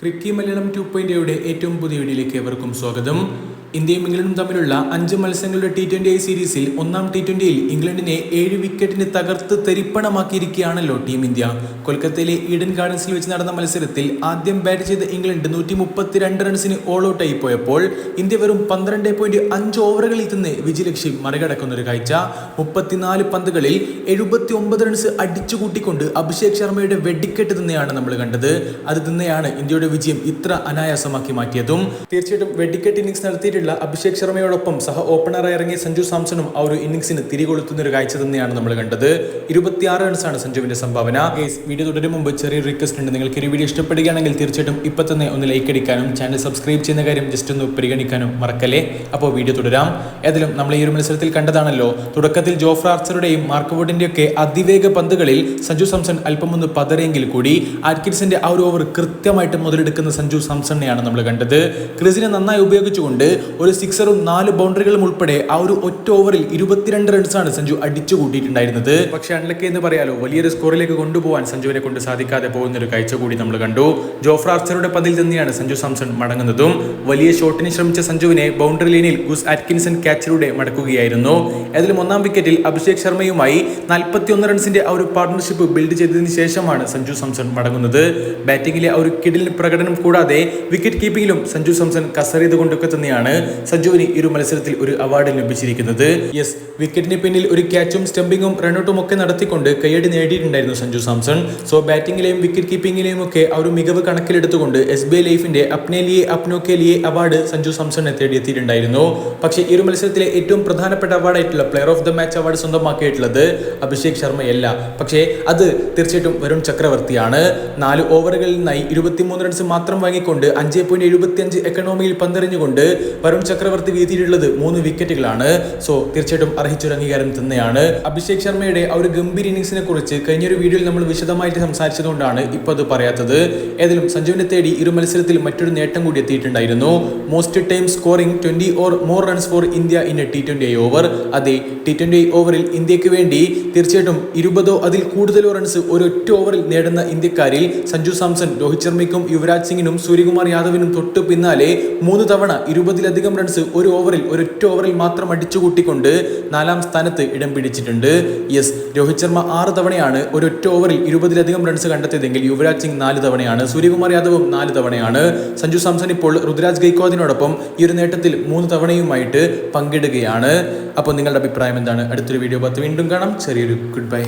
ക്രിക്കി Malayalam two point ഏറ്റവും പുതിയ വീഡിയോയിലേക്ക് എവർക്കും സ്വാഗതം. ഇന്ത്യയും ഇംഗ്ലണ്ടും തമ്മിലുള്ള അഞ്ച് മത്സരങ്ങളുടെ ടി ട്വന്റി ഐ സീരീസിൽ ഒന്നാം ടി ട്വന്റിയിൽ ഇംഗ്ലണ്ടിനെ ഏഴ് വിക്കറ്റിന് തകർത്ത് തെരിപ്പണമാക്കിയിരിക്കുകയാണല്ലോ ടീം ഇന്ത്യ. കൊൽക്കത്തയിലെ ഈഡൻ ഗാർഡൻസിൽ വെച്ച് നടന്ന മത്സരത്തിൽ ആദ്യം ബാറ്റ് ചെയ്ത ഇംഗ്ലണ്ട് നൂറ്റി മുപ്പത്തിരണ്ട് റൺസിന് ഓൾ ഔട്ട് ആയി പോയപ്പോൾ ഇന്ത്യ വെറും പന്ത്രണ്ട് പോയിന്റ് അഞ്ച് ഓവറുകളിൽ നിന്ന് വിജയലക്ഷ്യം മറികടക്കുന്ന ഒരു കാഴ്ച. മുപ്പത്തിനാല് പന്തുകളിൽ എഴുപത്തി ഒമ്പത് റൺസ് അടിച്ചു കൂട്ടിക്കൊണ്ട് അഭിഷേക് ശർമ്മയുടെ വെടിക്കെട്ട് തന്നെയാണ് നമ്മൾ കണ്ടത്. അത് തന്നെയാണ് ഇന്ത്യയുടെ വിജയം ഇത്ര അനായാസമാക്കി മാറ്റിയതും. തീർച്ചയായിട്ടും വെടിക്കെട്ട് ഇന്നിംഗ്സ് നടത്തിയിട്ടുള്ള അഭിഷേക് ശർമ്മയോടൊപ്പം സഹ ഓപ്പണറായി ഇറങ്ങിയ സഞ്ജു സാംസണും ആ ഒരു ഇന്നിംഗ്സിന് തിരികൊളുത്തുന്ന ഒരു കാഴ്ച തന്നെയാണ് നമ്മൾ കണ്ടത്. ഇരുപത്തിയാറ് റൺസാണ് സഞ്ജുവിന്റെ സംഭാവന. വീഡിയോ തുടരും മുമ്പ് ചെറിയൊരു റിക്വസ്റ്റ് ഉണ്ട്. നിങ്ങൾക്ക് ഈ വീഡിയോ ഇഷ്ടപ്പെടുകയാണെങ്കിൽ തീർച്ചയായിട്ടും ഇപ്പൊ തന്നെ ഒന്ന് ലൈക്ക് അടിക്കാനും ചാനൽ സബ്സ്ക്രൈബ് ചെയ്യുന്ന കാര്യം ജസ്റ്റ് ഒന്ന് പരിഗണിക്കാനും മറക്കല്ലേ? അപ്പോൾ വീഡിയോ തുടരാം. ഏതായാലും നമ്മൾ ഈ ഒരു മത്സരത്തിൽ കണ്ടതാണല്ലോ. തുടക്കത്തിൽ ജോഫ്ര ആർച്ചറുടെയും മാർക്ക് വുഡിന്റെ അതിവേഗ പന്തുകളിൽ സഞ്ജു സാംസൺ അല്പം ഒന്ന് പതറിയെങ്കിൽ കൂടി ആറ്റ്കിൻസിന്റെ ആ ഒരു ഓവർ കൃത്യമായിട്ട് മുതലെടുക്കുന്ന സഞ്ജു സാംസണിനെയാണ് നമ്മൾ കണ്ടത്. ക്രിസിനെ നന്നായി ഉപയോഗിച്ചുകൊണ്ട് ഒരു സിക്സറും നാല് ബൗണ്ടറികളും ഉൾപ്പെടെ ആ ഒരു ഒറ്റ ഓവറിൽ ഇരുപത്തിരണ്ട് റൺസാണ് സഞ്ജു അടിച്ചു കൂട്ടിയിട്ടുണ്ടായിരുന്നത് പക്ഷെ അൺലക്കി എന്ന് പറയാലോ വലിയൊരു സ്കോറിലേക്ക് കൊണ്ടുപോകാൻ സഞ്ജുവിനെ കൊണ്ട് സാധിക്കാതെ പോകുന്ന ഒരു കാഴ്ച കൂടി നമ്മൾ കണ്ടു. ജോഫ്രാർച്ചറുടെ പതിൽ തന്നെയാണ് സഞ്ജു സാംസൺ മടങ്ങുന്നതും. വലിയ ഷോട്ടിന് ശ്രമിച്ച സഞ്ജുവിനെ ബൗണ്ടറി ലൈനിൽ ഗുസ് ആറ്റ്കിൻസൺ ക്യാച്ചിലൂടെ മടക്കുകയായിരുന്നു. അതിലും ഒന്നാം വിക്കറ്റിൽ അഭിഷേക് ശർമ്മയുമായി നാൽപ്പത്തി ഒന്ന് റൺസിന്റെ ആ ഒരു പാർട്ണർഷിപ്പ് ബിൽഡ് ചെയ്തതിന് ശേഷമാണ് സഞ്ജു സാംസൺ മടങ്ങുന്നത്. ബാറ്റിംഗിലെ ആ ഒരു കിടിൽ പ്രകടനം കൂടാതെ വിക്കറ്റ് കീപ്പിംഗിലും സഞ്ജു സാംസൺ കസറിയത് കൊണ്ടൊക്കെ തന്നെയാണ്. സഞ്ജുവിന് ഈ ഒരു മത്സരത്തിൽ ഒരു അവാർഡ് ലഭിച്ചിരിക്കുന്നത്. യെസ് വിക്കറ്റിന് പിന്നിൽ ഒരു ക്യാച്ചും സ്റ്റംപിങ്ങും റണ്ണൌട്ടും ഒക്കെ നടത്തിക്കൊണ്ട് കയ്യടി നേടിയിട്ടുണ്ടായിരുന്നു സഞ്ജു സാംസൺ. സോ ബാറ്റിംഗിലെയും വിക്കറ്റ് കീപ്പിംഗിലെയും ഒക്കെ ആ ഒരു മികവ് കണക്കിലെടുത്തുകൊണ്ട് എസ് ബി ഐ ലൈഫിന്റെ അപ്നേലിയെ അപ്നോക്കേലിയെ അവാർഡ് സഞ്ജു സാംസണിനെ തേടിയെത്തിയിട്ടുണ്ടായിരുന്നു. പക്ഷേ ഈ ഒരു മത്സരത്തിലെ ഏറ്റവും പ്രധാനപ്പെട്ട അവാർഡായിട്ടുള്ള player of the match award സ്വന്തമാക്കിയിട്ടുള്ളത് Abhishek ശർമ്മയല്ല. പക്ഷേ അത് തീർച്ചയായിട്ടും വരുൺ ചക്രവർത്തിയാണ്. നാല് ഓവറുകളിൽ നിന്നായി ഇരുപത്തിമൂന്ന് റൺസ് മാത്രം വാങ്ങിക്കൊണ്ട് അഞ്ച് പോയിന്റ് എഴുപത്തിയഞ്ച് എക്കണോമിയിൽ പന്തെറിഞ്ഞുകൊണ്ട് വരുൺ ചക്രവർത്തി വീതിയിലുള്ളത് മൂന്ന് വിക്കറ്റുകളാണ് സോ തീർച്ചയായിട്ടും അർഹിച്ചൊരു അംഗീകാരം തന്നെയാണ്. അഭിഷേക് ശർമ്മയുടെ ആ ഒരു ഗംഭീർ ഇന്നിംഗ്സിനെ കുറിച്ച് കഴിഞ്ഞൊരു വീഡിയോയിൽ നമ്മൾ വിശദമായിട്ട് സംസാരിച്ചതുകൊണ്ടാണ് ഇപ്പോൾ അത് പറയാത്തത്. ഏതായാലും സഞ്ജുവിനെ തേടി ഇരു മത്സരത്തിൽ മറ്റൊരു നേട്ടം കൂടി എത്തിയിട്ടുണ്ടായിരുന്നു. Most time scoring twenty or more runs for India in a T twenty over അതെ ടി ട്വന്റി ഓവറിൽ ഇന്ത്യയ്ക്ക് വേണ്ടി തീർച്ചയായിട്ടും ഇരുപതോ അതിൽ കൂടുതലോ റൺസ് ഒരൊറ്റ ഓവറിൽ നേടുന്ന ഇന്ത്യക്കാരിൽ സഞ്ജു സാംസൺ രോഹിത് ശർമ്മയ്ക്കും യുവരാജ് സിംഗിനും സൂര്യകുമാർ യാദവിനും തൊട്ടു പിന്നാലെ മൂന്ന് തവണ ഇരുപതിലധികം റൺസ് ഒരു ഓവറിൽ ഒരൊറ്റ ഓവറിൽ മാത്രം അടിച്ചുകൂട്ടിക്കൊണ്ട് നാലാം സ്ഥാനത്ത് ഇടം പിടിച്ചിട്ടുണ്ട്. യെസ് രോഹിത് ശർമ്മ ആറ് തവണയാണ് ഒരൊറ്റ ഓവറിൽ ഇരുപതിലധികം റൺസ് കണ്ടെത്തിയതെങ്കിൽ യുവരാജ് സിംഗ് നാല് തവണയാണ് സൂര്യകുമാർ യാദവും നാല് തവണയാണ്. സഞ്ജു സാംസൺ ഇപ്പോൾ ഋതുരാജ് ഗൈക്വാദിനോടൊപ്പം ഈ ഒരു നേട്ടത്തിൽ മൂന്ന് തവണയുമായിട്ട് പങ്കിടുകയാണ്. അപ്പോൾ നിങ്ങളുടെ അഭിപ്രായം എന്താണ്? അടുത്തൊരു വീഡിയോ പത്ത് വീണ്ടും കാണാം. ചെറിയൊരു ഗുഡ് ബൈ